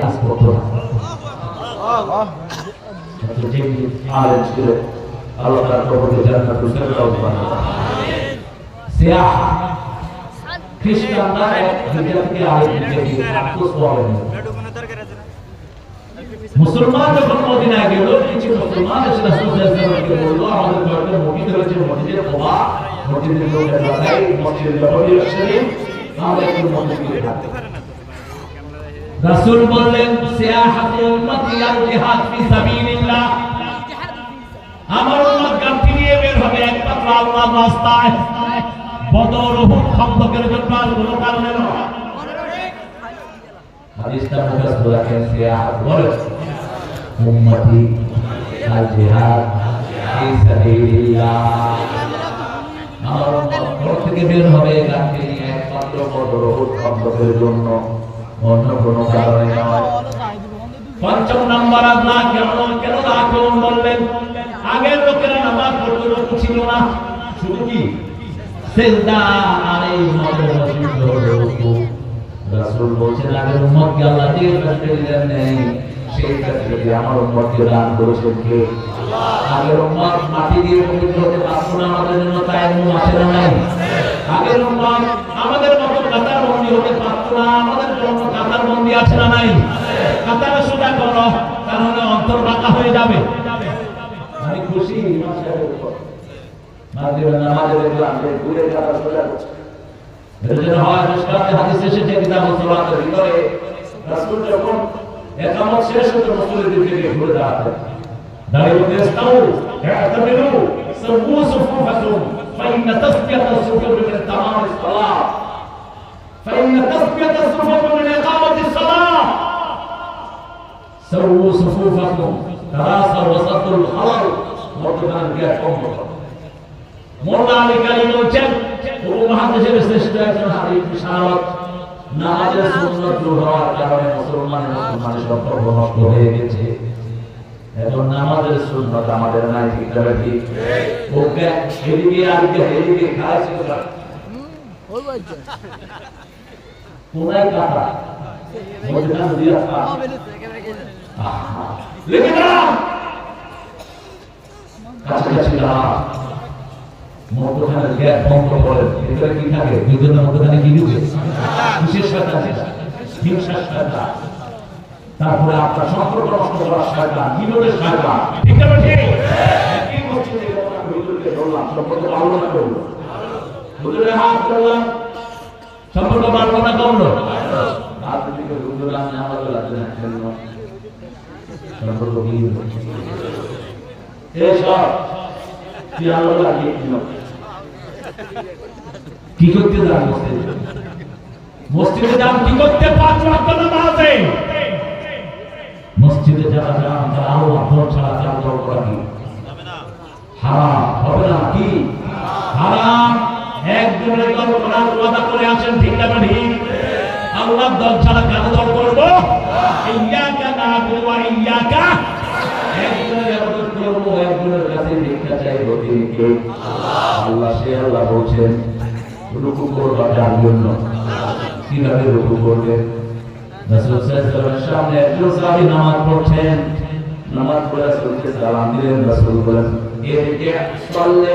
কাজ মুসলমান যখন মদিনায় গেল কিছু মুসলমান মসজিদের মসজিদের নববী শরীফ আমরা মসজিদে থাকতে রাসূল বললেন উম্মতি আল জিহাদ ফি সাবিলিল্লাহ। আমার উম্মত গামটি নিয়ে বের হবে একমাত্র আল্লাহর রাস্তায়। বদর উহুদ খন্দকের জন্য আর কোনো হাদিসটা মুখস্থ রাখেন সিয়াহাত বলে উম্মতি, আল জিহাদ ফি সাবিলিল্লাহ। আমার উম্মত ঘর থেকে বের হবে গামটি নিয়ে একমাত্র বদর উহুদ খন্দকের জন্য। অন্য কোনো কারণে নয় পঞ্চম নাম্বার আল্লাহ কেমন, কেন আক্রমণ বললেন আগের লোকেরা নামাজ পড়তে রকম ছিল না। শুধু কি? সেজদা আর এই। রাসূল বলছেন, আগের উম্মতকে আল্লাহ দিয়ে ফ্যাসিলিটি নেই। সেই ফ্যাসিলিটি আমার উম্মতকে দান করেছেন কে? আগের উম্মত মাটি দিয়ে পবিত্র হতে পারতো না, আমাদের জন্য তাই এমন আসে না নাই। আগের উম্মত আমাদের মতো কাতার বন্দি হতে পারতো না আমাদের জন্য কাতার বন্দি আছে না নাই? কাতারে সোজা করো তাহলে অন্তর বাঁকা হয়ে যাবে। আমি খুশি ঘুরে কাতার সোজা করছে। হয় হাদিস এসেছে কিতাবুল সালাতের ভিতরে রাসূল যখন একামত শেষ হতো রাসূলের দিকে ঘুরে দাঁড়াতেন। দাঁড়িয়ে ইস্তাউ ইআতামিরু সাবু সুফুফাকুম ফাইন তাসফিয়াত as-sufuf min tamam as-salah فإن تسبية الصفوف من إقامة الصلاة سووا صفوفكم تراصوا وسط الخلل মধ্যখান gap কম করো মোল্লা আলী কালী বলছেন উপমহাদেশের শ্রেষ্ঠ একজন হাদিস বিশারদ নামাজের সুন্নত দূর হওয়ার কারণে মুসলমানের মুসলমানের সম্পর্ক নষ্ট হয়ে গেছে এখন নামাজের সুন্নত আমাদের নাই ঠিক করে ঠিক ওকে এদিকে আর এদিকে খাওয়াছি কোনায় কাটা মধ্যখান দিয়ে রাখা লেগে দাঁড়াও কাছাকাছি দাঁড়াও মধ্যখানে গ্যাপ বন্ধ করে ভিতরে কি থাকে দুজনের মধ্যখানে কি ঢুকে বিশেষ কথা হিংসার শাখা তারপরে আপনার সম্পর্ক নষ্ট করার শাখা বিনোদের শাখা ঠিক আছে হুজুরকে ধরলাম সম্পর্ক ভালো না করল হুজুরের হাত ধরলাম সম্পর্ক ভালো না করল হাত দিকে হুজুর আমি আমার লাগছে না খেললো সম্পর্ক কি এসব তুই আলো লাগিয়ে দিল কি করতে যান মসজিদে যারা যান কি? হারাম। একজনের দল করার ওয়াদা করে আছেন একজনের কাছে আল্লাহ, সে আল্লাহ বলছেন, রুকু করবা যার জন্য? কীভাবে রুকু করবে? রাসূল সাল্লাল্লাহু সামনে একজন সাহাবী নামাজ পড়ছেন। নামাজ পড়ে রাসূলকে সালাম দিলেন, রাসূল বলেন, এদিকে সল্লে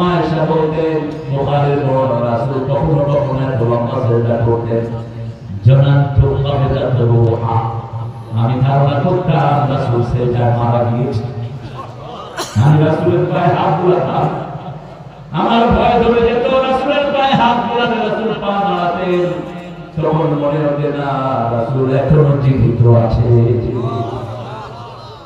মা এসা বলতেন বুখারীর বর্ণনা রাসূল কখনো কখনো এত লম্বা সেজদা করতেন জনান্তু কবিদাত রূহা আমি ধারণা করতাম রাসূল সেজদায় মারা গিয়েছে। আমি রাসূলের পায়ে হাত বুলাতাম। আমার ভয় ধরে যেত রাসূলের পায়ে হাত বুলাতে, রাসূল পা নাড়াতেন। তখন মনে হতে না, রাসূল এখনও জীবিত আছে।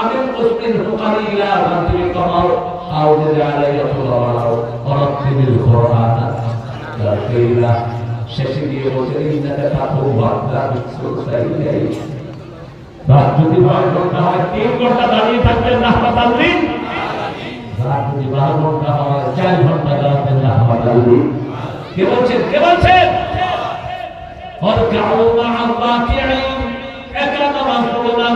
আগের মুসলিম কালিলা রাত্রি কমাও আউযু আলাইহি ওয়াসাল্লাম ওয়ারাত্তিবিল কুরআন। তারকিলা শেষে গিয়ে বলছে তাকুমু আদনা মিন সুলসাইল রাত যদি বারো কে বলছেন কে বলছেন অরকাউ মা রাকিঈন একা নামাজ পড়ো না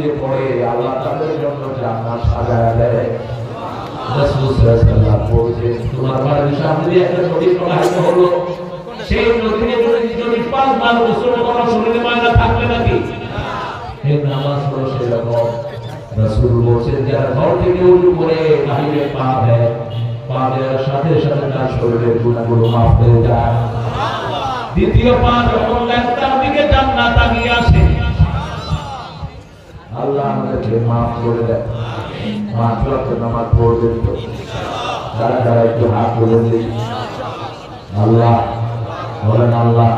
মসজিদে পড়ে, আল্লাহ তাদের জন্য জান্নাত সাজায় দেয়। রাসূল সাল্লাল্লাহু বলেছেন, তোমার বাড়ির সামনে একটা নদী প্রবাহিত হলো। সেই নদীতে যদি যদি পাঁচবার গোসল করা শরীরে ময়লা থাকবে নাকি? এই নামাজ হলো সেরকম। রাসূল বলছেন, যারা ঘর থেকে উঠু করে বাহিরে পা দেয়, পা দেওয়ার সাথে সাথে তার শরীরের গুণাগুলো মাফ হয়ে যায়। দ্বিতীয় পা যখন দেন দিকে জান্নাত আগিয়ে আসে। আমাদেরকে মাফ করে দেয়। পাঁচ ওয়াক্ত নামাজ পড়বেন তো। যারা যারা একটু হাত তুলে দিই। আল্লাহ, বলেন আল্লাহ,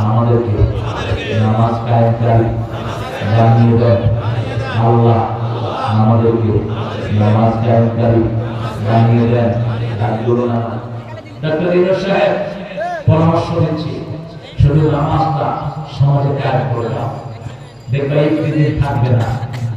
আমাদেরকে নামাজ কায়েমকারী জানিয়ে দেন। আল্লাহ, আমাদেরকে নামাজ কায়েমকারী জানিয়ে দেন। ডাকগুলো নামাজ ডাক্তার ইমর সাহেব, পরামর্শ দিচ্ছি শুধু নামাজটা সমাজে কায়েম করে দাও। দেখবে ইফতিজির থাকবে না।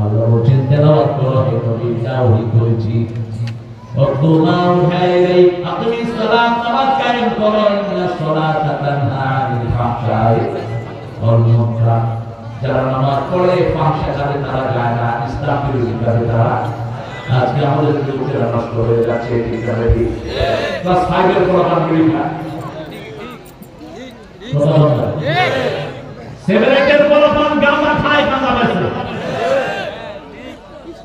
আল্লাহু বলছেন তেলাওয়াত করো হে নবী তাওহীদ করেছি ওয়াকুলু হায়াইতে আকিমিস সালাত নামাজ কায়েম করো ইন্নাস সালাতা তানহা আনিল ফাহশায়ে ওয়াল মুনকার যারা নামাজ পড়ে ফাঁসা কাজে তারা যায় না ইসলাম বিরোধী কাজে তারা। আজকে আমাদের যুবকেরা নষ্ট হয়ে যাচ্ছে ঠিক আছে ঠিক ক্লাস ফাইভের পর? আমার বিড়ি খায় গাঁজা বেছে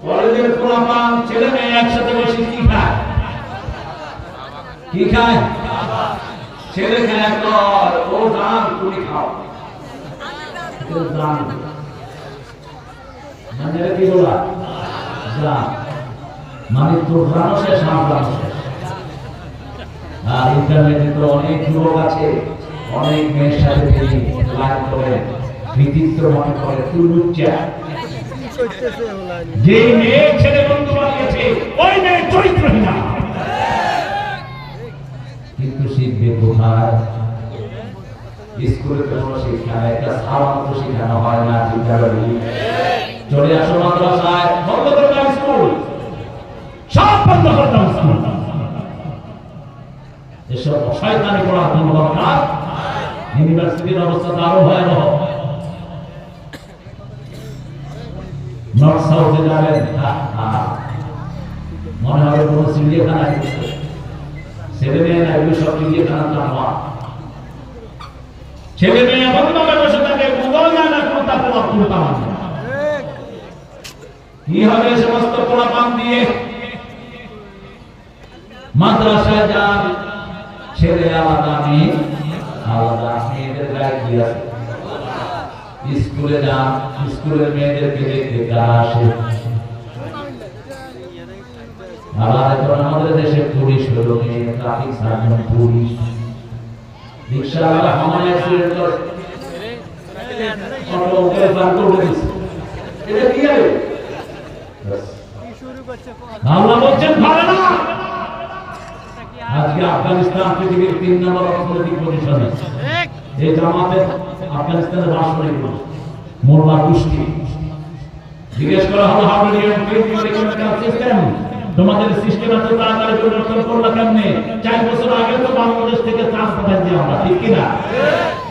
কলেজের পোলাপান ছেলে মেয়ে একসাথে বসে কি খায়? কি খায়? ছেলে খায় কর ও দান তুমি খাও। জান। মানে কি বলা? জান। মানে তোর গ্রাম শেষ গ্রাম শেষ। আর ইন্টারনেটে তো অনেক যুবক আছে, অনেক মেয়ের সাথে তিনি করে কৃতিত্ব মনে করে তুই লুচ্চা যে মেয়ে ছেলে বন্ধু বানিয়েছে, ওই মেয়ে চরিত্রহীনা কিন্তু শিখবে কোথায় স্কুলে তো শিক্ষা নেই একটা সামান্য তো হয় না, বিদ্যালয়ে। চলে আসো মাদ্রাসায়, বন্ধ করে দাও স্কুল। সব বন্ধ করে দাও স্কুল। এসব শয়তানি পড়া কোনো ইউনিভার্সিটির অবস্থা আরও ভয়াবহ নর্থ সাউথে যাবেন। মনে হবে কোনো চিড়িয়াখানা ছেলে মেয়ে না এগুলো সব চিড়িয়াখানা তো আমার। ছেলে মেয়ে এমন ভাবে বসে থাকে গুগল যায় না কোনো তাকে অর্থতা মানে কি হবে সমস্ত পোড়াপান দিয়ে? মাদ্রাসায় যান, ছেলে আলাদা মেয়ে আলাদা মেয়েদের গায়ে আছে স্কুলে যান, স্কুলের মেয়েদেরকে দেখতে কারা আসে। আমাদের দেশে পুলিশ হলো মেয়ে ট্রাফিক সার্জন পুলিশ। কি আজকে আফগানিস্তান পৃথিবীর তিন নম্বর অর্থনৈতিক পজিশনে এই জামাতে আফগানিস্তানের রাষ্ট্রনীতি মোল্লা গোষ্ঠী জিজ্ঞেস করা হলো সিস্টেম? তোমাদের সিস্টেম এত তাড়াতাড়ি পরিবর্তন করল কেমনে? চার বছর আগে তো বাংলাদেশ থেকে চান্স পাঠাচ্ছি আমরা ঠিক কিনা?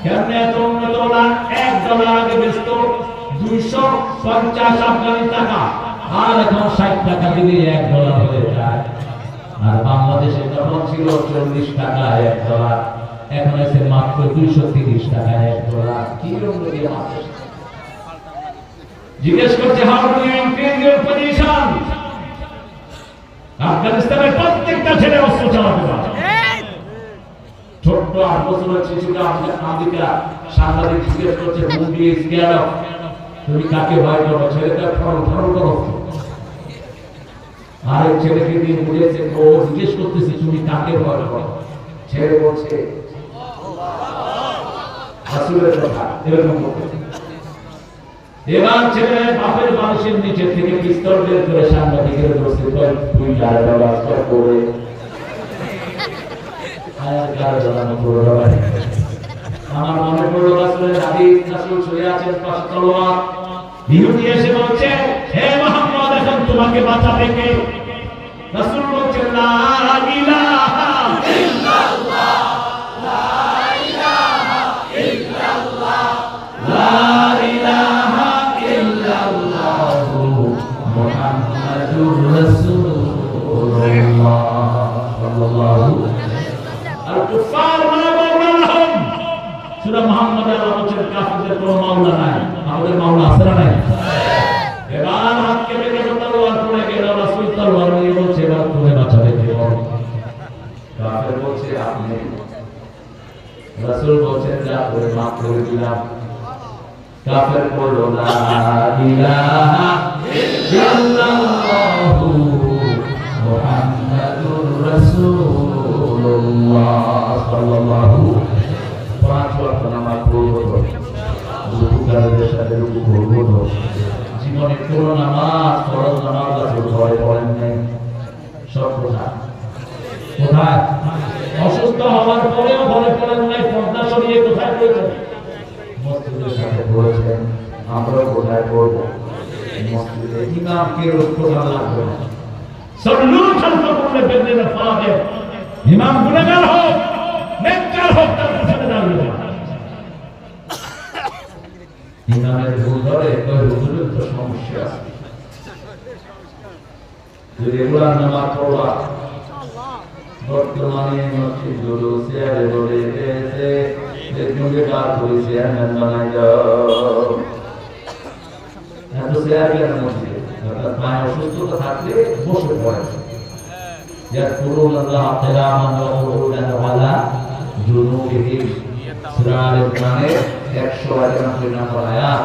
কেমনে এত উন্নত হলা এক ডলার আগে বেচত দুইশো পঞ্চাশ আফগানি টাকা। আর এখন ষাট টাকা দিলে এক ডলার হয়ে যায়। আর বাংলাদেশে তখন ছিল চল্লিশ টাকা এক ডলার। এখন আছে মাত্র দুইশো তিরিশ টাকা, এক ডলার। কি জিজ্ঞেস করছে আফগানিস্তানের প্রত্যেকটা ছেলে অস্ত্র চালাতে ছোট্ট আট বছরের শিশুকে আমেরিকা সাংবাদিক জিজ্ঞেস করছে তুমি কাকে ভয় করো? ছেলেটা ফরল ফরল করো আরেক ছেলেকে দিয়ে বুঝেছে ও জিজ্ঞেস করতেছে, তুমি কাকে ভয় করো? ছেলে বলছে রাসূলের কথা, এরকম এবার ছেলে বাপের মানুষের নিচে থেকে পিস্তল বের করে সাংবাদিকের বসে তুই যারা ব্যবস্থা করে। আমার মনে তোমাকে বাঁচাবে কে? রাসূল বলছে লা ইলাহা লা দিলাম কাফের বলল লা ইলাহা ইল্লাল্লাহু মুহাম্মাদুর রাসূলুল্লাহ। সাল্লাল্লাহু পাঁচ ওয়াক্ত নামাজ পড়ব রুকুকারীদের সাথে রুকু করব জীবনে কোনো নামাজ, ফরজ নামাজ আছে ঘরে পড়েন নাই সব কোথায় কোথায় অসুস্থ হওয়ার পরেও ঘরে পড়েন নাই পর্দা সরিয়ে কোথায় পড়েছেন মসজিদের সাথে পড়েছেন আমরাও কোথায় পড়ব মসজিদে ইমামকে রোজ প্রধান লাগবে? না সল্লু খালফা করলে বেদনে ফাদের ইমাম গুনাহগার হোক নেককার হোক তার পিছনে দাঁড়িয়ে যান ইমামের ভুল ধরে ওই হুজুরের তো সমস্যা। আছে যদি রেগুলার নামাজ পড়বা বর্তমানে মসজিদগুলো চেয়ারে বলে গেছে দেখুনকে কাজ চেয়ারম্যান বানাই যাও এত চেয়ার কেন মসজিদে মায়ের অসুস্থতা থাকলে বসে পড়ে يذكرون الله قياما وقعودا وعلى جنوبهم সূরা আল ইমরানের 191 নম্বর আয়াত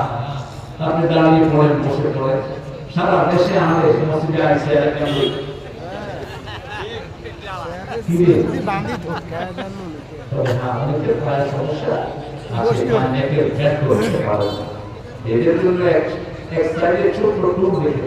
আপনি দাঁড়িয়ে পড়েন বসে পড়েন সারা দেশে আমাদের মসজিদে আইসা কেমন কি রে তবে হ্যাঁ অনেকের প্রায় সমস্যা আছে অনেকের ফ্যাট করতে পারে না। এদের জন্য এক এক সাইডে ছোট্ট টুক রেখে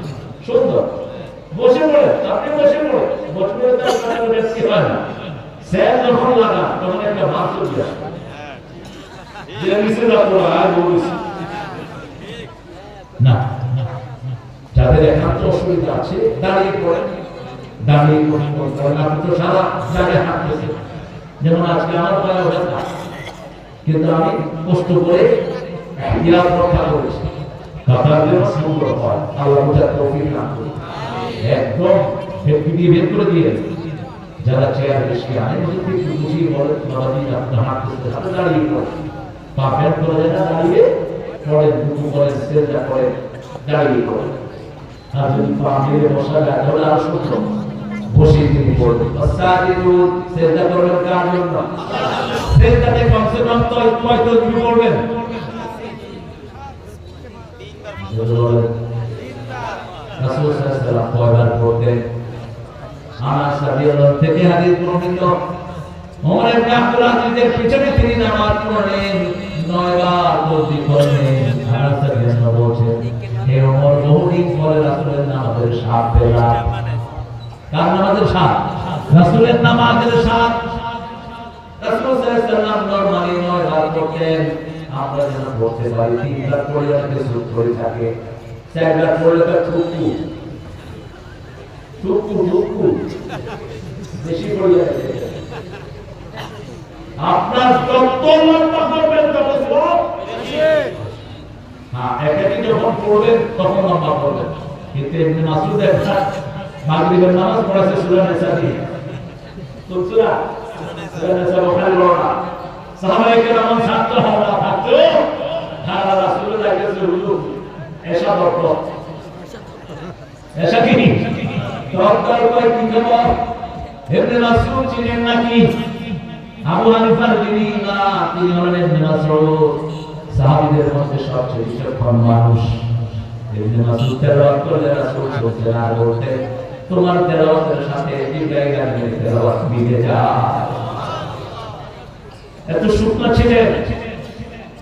সুন্দর। বসে পড়ে, আপনি বসে পড়ে। বসে পড়ে তার কাছে বেশি হয় না। স্যার যখন লাগা, তখন একটা ভাব চলে আসে যে নিচে যাব আর বলছি না যাদের একান্ত অসুবিধা আছে, দাঁড়িয়ে পড়ে দাঁড়িয়ে পড়ে আপনি তো সারা জায়গায় হাঁটতেছে যেমন আজকে আমার পায়ে ব্যথা কিন্তু আমি কষ্ট করে ইয়াদ রক্ষা করেছি। আর যদি পা মেরে বসা যায় তাহলে বসে তিনি পড়বে অসাদিরুন সেজদা করবেন কার তো পড়বেন রাসূল সাল্লাল্লাহু আলাইহি ওয়াসাল্লাম কয়বার পড়তেন আনাস রাদিয়াল্লাহু থেকে হাদিস বর্ণিত ওমর ইবনে আব্দুল আজিজের পিছনে তিনি নামাজ পড়লেন নয়বার তসবিহ করলেন আনাস রাদিয়াল্লাহু বলছেন হে ওমর, বহুদিন পরে রাসূলের নামাজের স্বাদ পেলাম। কার নামাজের স্বাদ? রাসূলের নামাজের স্বাদ। রাসূল সাল্লাল্লাহু আলাইহি ওয়াসাল্লাম নরমালি নয়বার পড়তেন। আমরা যেন পড়তে পারি তিনবার পড়লে আমাকে সুখ করে থাকে পড়লে তার টুকু। টুকু টুকু। বেশি আপনার যত করবেন, তত হ্যাঁ একাকি যখন পড়বেন, তখন লম্বা করবেন কিন্তু এমনি মাসুদ একটা মাগরিবের নামাজ দিয়ে। তো সুরা? ওখানে লড়া ছাত্র হাওলা থাকতো হারা রাসূলুল্লাহ কাছে হুজুর এসা দরকার এসা কি দরকার কয়, কি খবর? ইবনে মাসউদ চিনেন নাকি? আবু হানিফার যিনি না, তিনি হলেন ইবনে মাসউদ সাহাবীদের মধ্যে সবচেয়ে বিচক্ষণ মানুষ। ইবনে মাসউদ তেলাওয়াত করলে রাসূল এত শুকনা ছিলেন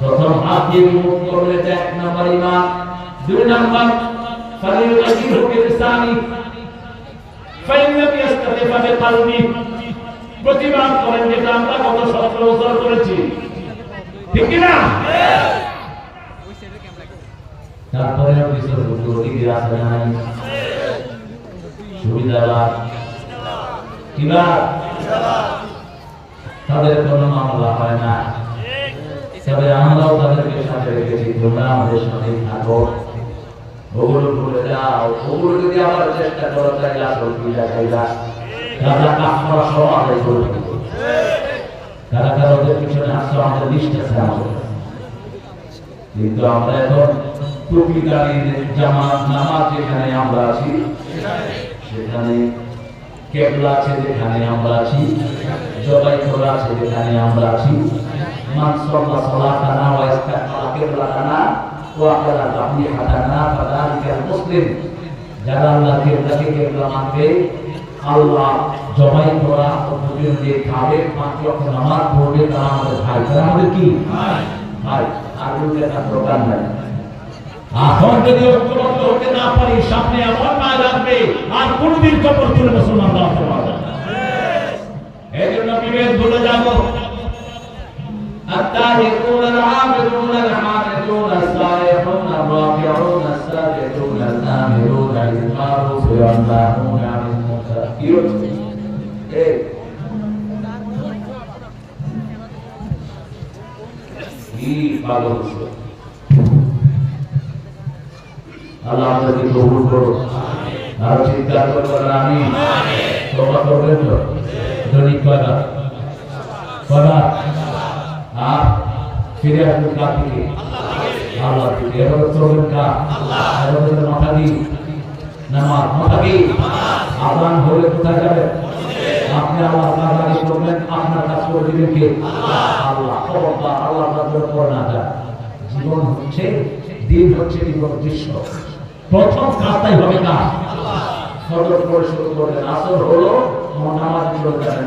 প্রথম দিয়ে মুখ করলে এক নাম্বার ইমান। দুই নাম্বার, ফালিল আজির হুকে লিসানি। ফাইন লাম ইয়াস্তাতি ফা বিকলবি প্রতিবাদ করেন যেটা আমরা গত সতেরো বছর করেছি। ঠিক কি না? তারপরেও কিছু দুর্নীতি আছে না সুবিধাবাদ কিবা তাদের কোনো মামলা হয় না। তবে আমরাও তাদেরকে সাথে রেখেছি। তোমরা আমাদের সাথে থাকো। ওগুলো ভুলে যাও। ওগুলো যদি আবার চেষ্টা করো তাহলে আসল কি দেখাইবা তারা কাপড় সহ আদায় করে দিবে। কারা কারা ওদের পিছনে আসছো আমাদের আছে আমাদের কিন্তু আমরা এখন টুপি জামাত, নামাজ যেখানে আমরা আছি, সেখানে কেবলা আছে যেখানে আমরা আছি জবাই করা আছে যেখানে আমরা আছি মান সালাতানা ওয়া ইস্তাকবালা কিবলাতানা ওয়া আকালা তাবলিহাতানা ফাযালিকাল মুসলিম যারা আল্লাহ কিবলাকে কিবলা মানবে আল্লাহ জবাই করা পদ্ধতির যে খাবে পাঁচ ওয়াক্ত নামাজ পড়বে তারা আমাদের ভাই তারা আমাদের কি ভাই আর কোনো একটা দরকার নাই এখন যদি ঐক্যবদ্ধ হতে না পারি সামনে এমন না লাগবে আর কোনদিন কবর তুলে মুসলমান দাঁড়াতে পারবে না। এই জন্য বিবেক বলে যাব التائبون العابدون الحامدون السائحون الراكعون الساجدون الآمرون بالمعروف والناهون عن المنكر এই পাগল হচ্ছে আল্লাহ আমাদেরকে কবুল করো আর চিৎকার করে বলেন আমি তোবা করবেন তো দৈনিক কয়টা কয়টা আর ফিরে আসবেন কার থেকে আল্লাহ থেকে হলে কোথায় যাবেন? আল্লাহ। খবরদার আল্লাহ না যায়। জীবন হচ্ছে, দিন হচ্ছে জীবন দৃশ্য। প্রথম কাজটাই হবে কাজ সদর হলো, নামাজ চলে যাবেন।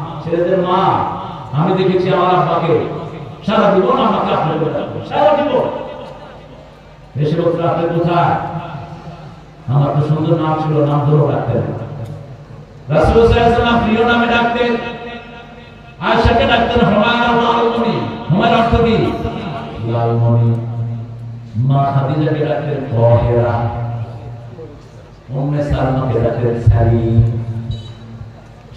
ছেলেদের মা, আমি দেখেছি আমার আব্বাকে, সারা জীবন আমাকে আপনার সারা জীবন। এসে বলতে আপনি কোথায়? আমার তো সুন্দর নাম ছিল, নাম রাসূল সাল্লাল্লাহু প্রিয় নামে ডাকতেন। হুমায়রা লালমণি অর্থ কি? লালমণি। মা খাদিজাকে সালমাকে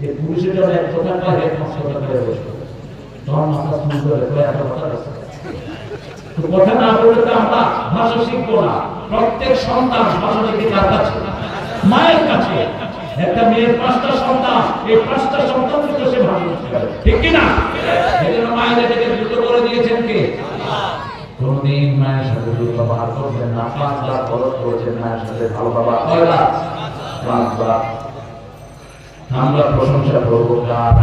এই পুরুষের জন্য এক কথা কয় এক পাঁচশো টাকা করে বসে তখন মাথা সুন্দর করে এত কথা আছে তো কথা না বললে তো আমরা ভাষা শিখব না। প্রত্যেক সন্তান ভাষা শিখে কার কাছে? মায়ের কাছে। একটা মেয়ের পাঁচটা সন্তান, এই পাঁচটা সন্তান থেকে সে ভালো ঠিক কি না? এই মায়ের এটাকে দ্রুত করে দিয়েছেন কে? কোনদিন মায়ের সাথে দুর্ব্যবহার করবেন না। পাঁচবার খরচ করেছেন মায়ের সাথে। ভালো বাবা, কয়বার? পাঁচবার। আমরা প্রশংসা করব কার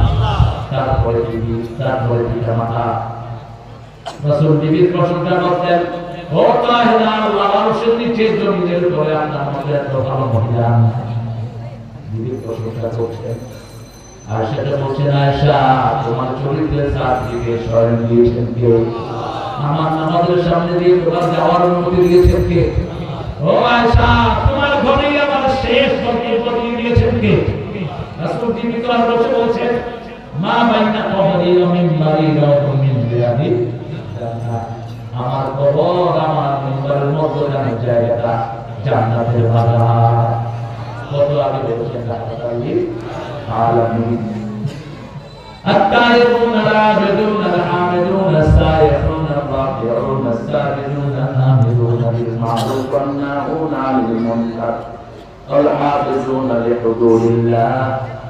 তারপরে বিবি তারপরে পিতা মাতা। রাসূল প্রশংসা করতেন আর সেটা আয়েশা, তোমার সামনে দিয়ে তোমার যাওয়ার অনুমতি দিয়েছেন কে? ও আয়েশা, তোমার আমার শেষ দিয়েছেন কে? রাসূল জীবিত আর বসে বলছেন মা বাইনা কবরি ওয়া মিম্বারি ওয়া মিন রিয়াদি আমার কবর আমার মিম্বারের মধ্যখানে জায়গাটা জান্নাতের বাগান কত আগে বলেছেন রাহমাতুল্লাহি আলামিন التائبون العابدون الحامدون السائحون الراكعون الساجدون النامرون بالمعروف والناهون عن المنكر والحافظون لحدود الله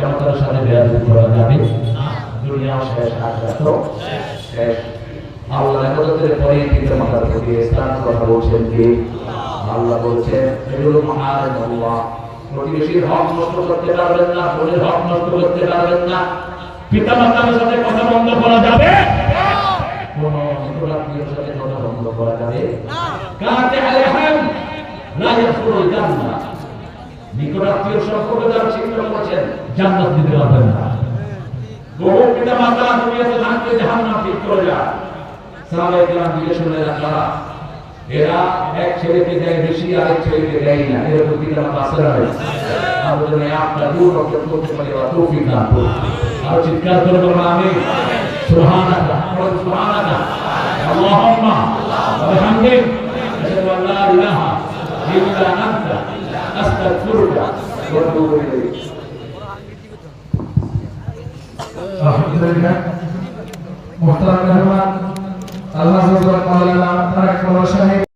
পিতামাতার সাথে বেয়াদবি করা যাবে না। দুনিয়া শেষ আখিরাতও শেষ। আল্লাহ ইবাদতের পরে পিতামাতার প্রতি ইসলাম কথা বলছেন কি আল্লাহ বলছেন এগুলো মহান আল্লাহ প্রতিবেশীর হক নষ্ট করতে পারবেন না বোনের হক নষ্ট করতে পারবেন না। পিতা মাতার সাথে কথা বন্ধ করা যাবে? কোন সাথে কথা বন্ধ করা যাবে? কাতে আলাইহিম লা জান্নাহ নিকটাত্মীয় সম্পর্ক যারা ছিন্ন করেছেন জান্নাত দিতে পারবেন না বহু পিতা মাতা দুনিয়াতে থাকতে জাহান্নাম ঠিক করে যায় সাহাবায়ে কেরাম জিজ্ঞেস আপনারা এরা এক ছেলেকে দেয় বেশি আরেক ছেলেকে দেয় না পিতা মাতা আছে না নাই? আমরা যেন এই দূর অর্জন করতে পারি আল্লাহ তৌফিক দান করুন আর চিৎকার করে বলব আমি সুবহানাকা বলুন সুবহানাকা আল্লাহুম্মা ওয়া বিহামদিক আশহাদু আন লা ইলাহা ইল্লা আনতা আলহামদুলিল্লাহ। মোহতারাম মেহমান আল্লাহ মাওলানা তারেক সাহেব